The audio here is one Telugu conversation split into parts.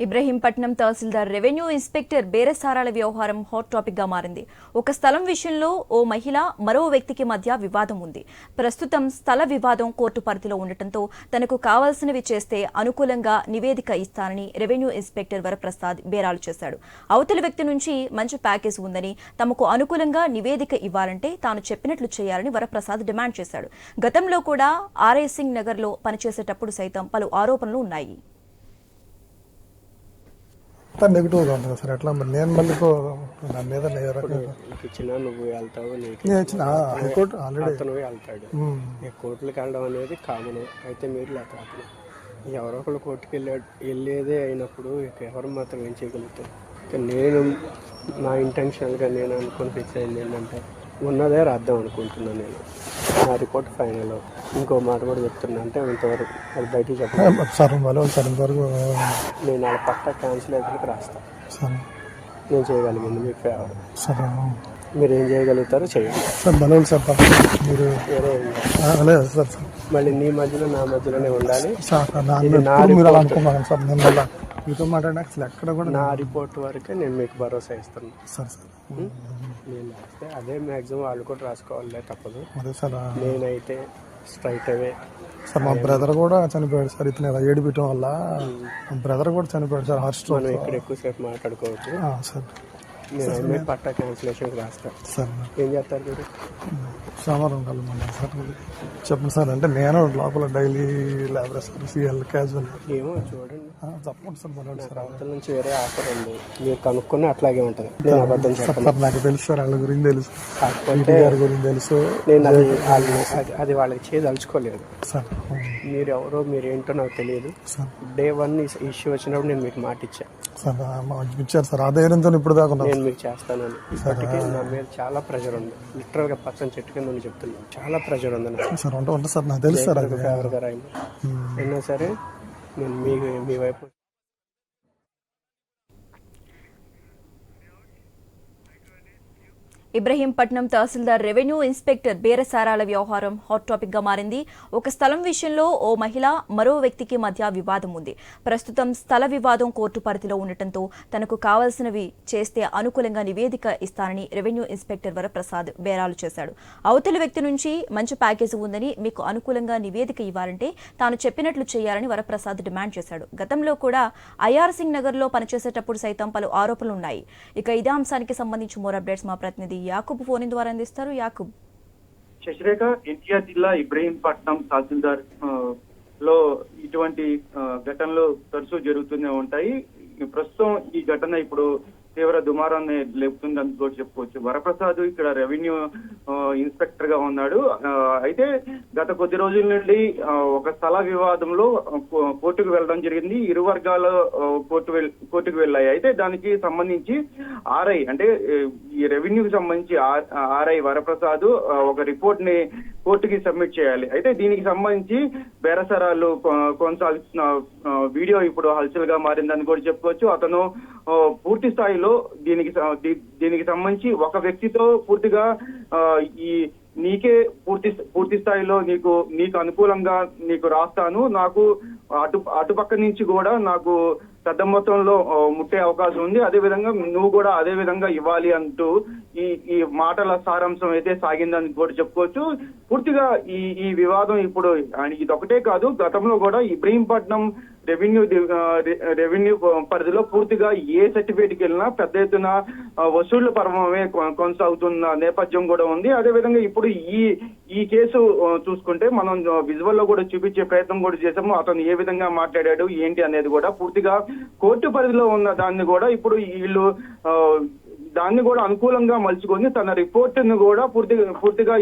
ఇబ్రహీంపట్నం తహసీల్దార్ రెవెన్యూ ఇన్స్పెక్టర్ బేరసారాల వ్యవహారం హాట్ టాపిక్గా మారింది. ఒక స్థలం విషయంలో ఓ మహిళ మరో వ్యక్తికి మధ్య వివాదం ఉంది. ప్రస్తుతం స్థల వివాదం కోర్టు పరిధిలో ఉండటంతో తనకు కావాల్సినవి చేస్తే అనుకూలంగా నివేదిక ఇస్తానని రెవెన్యూ ఇన్స్పెక్టర్ వరప్రసాద్ బేరాలు చేశాడు. అవతలి వ్యక్తి నుంచి మంచి ప్యాకేజ్ ఉందని తమకు అనుకూలంగా నివేదిక ఇవ్వాలంటే తాను చెప్పినట్లు చేయాలని వరప్రసాద్ డిమాండ్ చేశాడు. గతంలో కూడా ఆర్ఐ సింగ్ నగర్లో పనిచేసేటప్పుడు సైతం పలు ఆరోపణలు ఉన్నాయి. అంతా నెగిటివ్గా ఉంటుంది సార్. ఎట్లా మరి? నేను మళ్ళీ నా మీద ఇచ్చినా నువ్వు వెళ్తావు నేను ఇచ్చిన హైకోర్టు ఆల్రెడీ అతను వెళ్తాడు. కోర్టులకు వెళ్ళడం అనేది కామన్. అయితే మీరు లేక అతను. ఎవరో ఒకళ్ళు కోర్టుకి వెళ్ళాడు. వెళ్ళేదే అయినప్పుడు ఇక ఎవరు మాత్రం ఏం చేయగలుగుతారు? నేను నా ఇంటెన్షనల్గా నేను అనుకుని ఫిక్స్ అయింది ఏంటంటే ఉన్నదే రాద్దాం అనుకుంటున్నాను నేను. నా రిపోర్ట్ ఫైనల్ ఇంకో మాట కూడా చెప్తున్నా అంటే ఇంతవరకు అది బయటికి చెప్పాను సార్ సార్ నేను వాళ్ళ పక్క క్యాన్సిల్ అయితే రాస్తాను సార్. నేను చేయగలిగింది మీకు ఫేవర్ సార్. మీరు ఏం చేయగలుగుతారో చేయండి. సార్ బలవాలి సార్ పాపం మీరు లేదు. సార్ మళ్ళీ నీ మధ్యలో నా మధ్యలోనే ఉండాలి. సార్ నా. అనుకున్నాను సార్ నేను మీతో మాట్లాడినా అసలు ఎక్కడ కూడా నా రిపోర్ట్ వరకే నేను మీకు భరోసా ఇస్తాను సార్ సార్. నేను రాస్తే అదే మ్యాక్సిమం వాళ్ళు కూడా రాసుకోవాలి తప్పదు. అదే సార్. నేనైతే స్ట్రైట్ అవే సార్ మా బ్రదర్ కూడా చనిపోయాడు సార్ ఇతను ఇలా ఏడిపించడం వల్ల. మా బ్రదర్ కూడా చనిపోయాడు సార్ హార్ట్ స్ట్రోక్. ఇక్కడ ఎక్కువసేపు మాట్లాడుకోవచ్చు. సార్. నేను అమ్మే పట్టా క్యాన్సిలేషన్ రాస్తాను సార్ ఏం చేస్తారు మీరు? సోమవారం కలమన్నా సార్ చెప్పండి సార్ అంటే నేను లోపల డైలీ లాబరేటరీ సిఎల్ క్యాజువల్. ఏమో చూడండి. తప్పకుండా సార్ మళ్ళీ సార్ అవతల నుంచి వేరే ఆఫర్ ఉంది. మీరు కనుక్కుని అట్లాగే ఉంటుంది. నేను అబద్ధం సార్ నాకు తెలుసు సార్ వాళ్ళ గురించి తెలుసు. కాకపోతే గారి గురించి తెలుసు. నేను అది వాళ్ళు అది- వాళ్ళకి చేయదలుచుకోలేదు. సార్ మీరు ఎవరో మీరు ఏంటో నాకు తెలియదు. డే వన్ ఇష్యూ వచ్చినప్పుడు నేను మీకు మాట ఇచ్చాను సార్ ఇచ్చారు సార్. ఆ ధైర్యంతో ఇప్పుడు దాకా నేను మీకు చేస్తానని. ఇప్పటికీ నా మీద చాలా ప్రెషర్ ఉంది. లిటరల్గా పచ్చని చెట్టు కింద ఉండి చెప్తున్నాను. చాలా ప్రెషర్ ఉంది నాకు. సార్ నాకు తెలుసు సార్ అయినా సరే నేను మీ మీ వైపు ఇబ్రహీంపట్నం తహసీల్దార్ రెవెన్యూ ఇన్స్పెక్టర్ బేరసారాల వ్యవహారం హాట్ టాపిక్గా మారింది. ఒక స్థలం విషయంలో ఓ మహిళ మరో వ్యక్తికి మధ్య వివాదం ఉంది. ప్రస్తుతం స్థల వివాదం కోర్టు పరిధిలో ఉండటంతో తనకు కావాల్సినవి చేస్తే అనుకూలంగా నివేదిక ఇస్తానని రెవెన్యూ ఇన్స్పెక్టర్ వరప్రసాద్ బేరాలు చేశాడు. అవతలి వ్యక్తి నుంచి మంచి ప్యాకేజీ ఉందని మీకు అనుకూలంగా నివేదిక ఇవ్వాలంటే తాను చెప్పినట్లు చేయాలని వరప్రసాద్ డిమాండ్ చేశాడు. గతంలో కూడా ఐఆర్ సింగ్ నగర్లో పనిచేసేటప్పుడు సైతం పలు ఆరోపణలు ఉన్నాయి ఇక ఇదే అంశానికి సంబంధించి మోర్ అప్డేట్స్ మా ప్రతినిధి యాకూబ్ ఫోన్ ద్వారా అందిస్తారు. యాకూబ్. శశిరేఖ ఎన్టీఆర్ జిల్లా ఇబ్రహీంపట్నం తహసీల్దార్ ఆ, లో ఇటువంటి ఘటనలు తరచూ జరుగుతూనే ఉంటాయి. ప్రస్తుతం ఈ ఘటన ఇప్పుడు తీవ్ర దుమారాన్ని లేపుతుంది అని కూడా చెప్పుకోవచ్చు. వరప్రసాద్ ఇక్కడ రెవెన్యూ ఇన్స్పెక్టర్గా ఉన్నాడు. అయితే గత కొద్ది రోజుల నుండి ఒక స్థల వివాదంలో కోర్టుకు వెళ్ళడం జరిగింది. ఇరు వర్గాల కోర్టు కోర్టుకు వెళ్ళాయి. అయితే దానికి సంబంధించి ఆర్ఐ అంటే ఈ రెవెన్యూకి సంబంధించి ఆర్ఐ వరప్రసాద్ ఒక రిపోర్ట్ని కోర్టుకి సబ్మిట్ చేయాలి. అయితే దీనికి సంబంధించి బేరసరాలు కొనసాగుతున్న వీడియో ఇప్పుడు హల్చల్గా మారిందని కూడా చెప్పుకోవచ్చు. అతను పూర్తి స్థాయిలో దీనికి దీనికి సంబంధించి ఒక వ్యక్తితో పూర్తిగా ఈ నీకే పూర్తి పూర్తి స్థాయిలో నీకు నీకు అనుకూలంగా నీకు రాస్తాను. నాకు అటు అటుపక్క నుంచి కూడా నాకు పెద్ద మొత్తంలో ముట్టే అవకాశం ఉంది. అదే విధంగా నువ్వు కూడా అదే విధంగా ఇవ్వాలి అంటూ ఈ ఈ మాటల సారాంశం అయితే సాగిందని కూడా చెప్పుకోవచ్చు. పూర్తిగా ఈ ఈ వివాదం ఇప్పుడు ఇది ఇదొకటే కాదు. గతంలో కూడా ఇబ్రహీంపట్నం రెవెన్యూ రెవెన్యూ పరిధిలో పూర్తిగా ఏ సర్టిఫికేట్కి వెళ్ళినా పెద్ద ఎత్తున వసూళ్ళ పరమమే కొనసాగుతున్న నేపథ్యం కూడా ఉంది. అదే విధంగా ఇప్పుడు ఈ ఈ కేసు చూసుకుంటే మనం విజువల్లో కూడా చూపించే ప్రయత్నం కూడా చేసాము అతను ఏ విధంగా మాట్లాడాడు ఏంటి అనేది కూడా పూర్తిగా కోర్టు పరిధిలో ఉన్న దాన్ని కూడా ఇప్పుడు వీళ్ళు దాన్ని కూడా అనుకూలంగా మలుచుకొని తన రిపోర్టును కూడా పూర్తిగా పూర్తిగా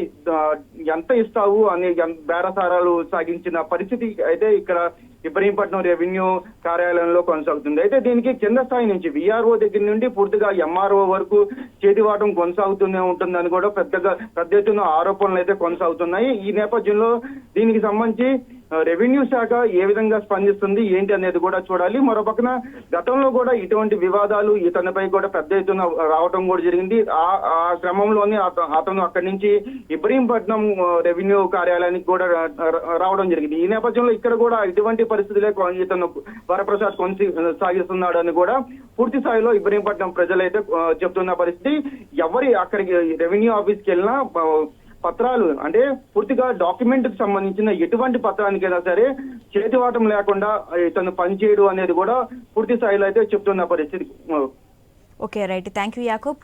ఎంత ఇస్తావు అనే బేరసారాలు సాగించిన పరిస్థితి అయితే ఇక్కడ ఇబ్రహీంపట్నం రెవెన్యూ కార్యాలయంలో కొనసాగుతుంది. అయితే దీనికి కింద స్థాయి నుంచి విఆర్ఓ దగ్గర నుండి పూర్తిగా ఎంఆర్ఓ వరకు చేతివాటం కొనసాగుతూనే ఉంటుందని కూడా పెద్దగా పెద్ద ఎత్తున ఆరోపణలు అయితే కొనసాగుతున్నాయి. ఈ నేపథ్యంలో దీనికి సంబంధించి రెవెన్యూ శాఖ ఏ విధంగా స్పందిస్తుంది ఏంటి అనేది కూడా చూడాలి. మరో పక్కన గతంలో కూడా ఇటువంటి వివాదాలు ఇతనిపై కూడా పెద్ద ఎత్తున రావడం కూడా జరిగింది. ఆ క్రమంలోనే అతను అక్కడి నుంచి ఇబ్రహీంపట్నం రెవెన్యూ కార్యాలయానికి కూడా రావడం జరిగింది. ఈ నేపథ్యంలో ఇక్కడ కూడా ఇటువంటి పరిస్థితులే ఇతను వరప్రసాద్ కొనసి సాగిస్తున్నాడు అని కూడా పూర్తి స్థాయిలో ఇబ్రహీంపట్నం ప్రజలైతే చెప్తున్న పరిస్థితి. ఎవరి అక్కడికి రెవెన్యూ ఆఫీస్కి వెళ్ళినా పత్రాలు. అంటే పూర్తిగా డాక్యుమెంట్కి సంబంధించిన ఎటువంటి పత్రానికైనా సరే చేతివాటం లేకుండా తను పనిచేయడు అనేది కూడా పూర్తి స్థాయిలో అయితే చెప్తున్న పరిస్థితి. Okay right. Thank you Yakub.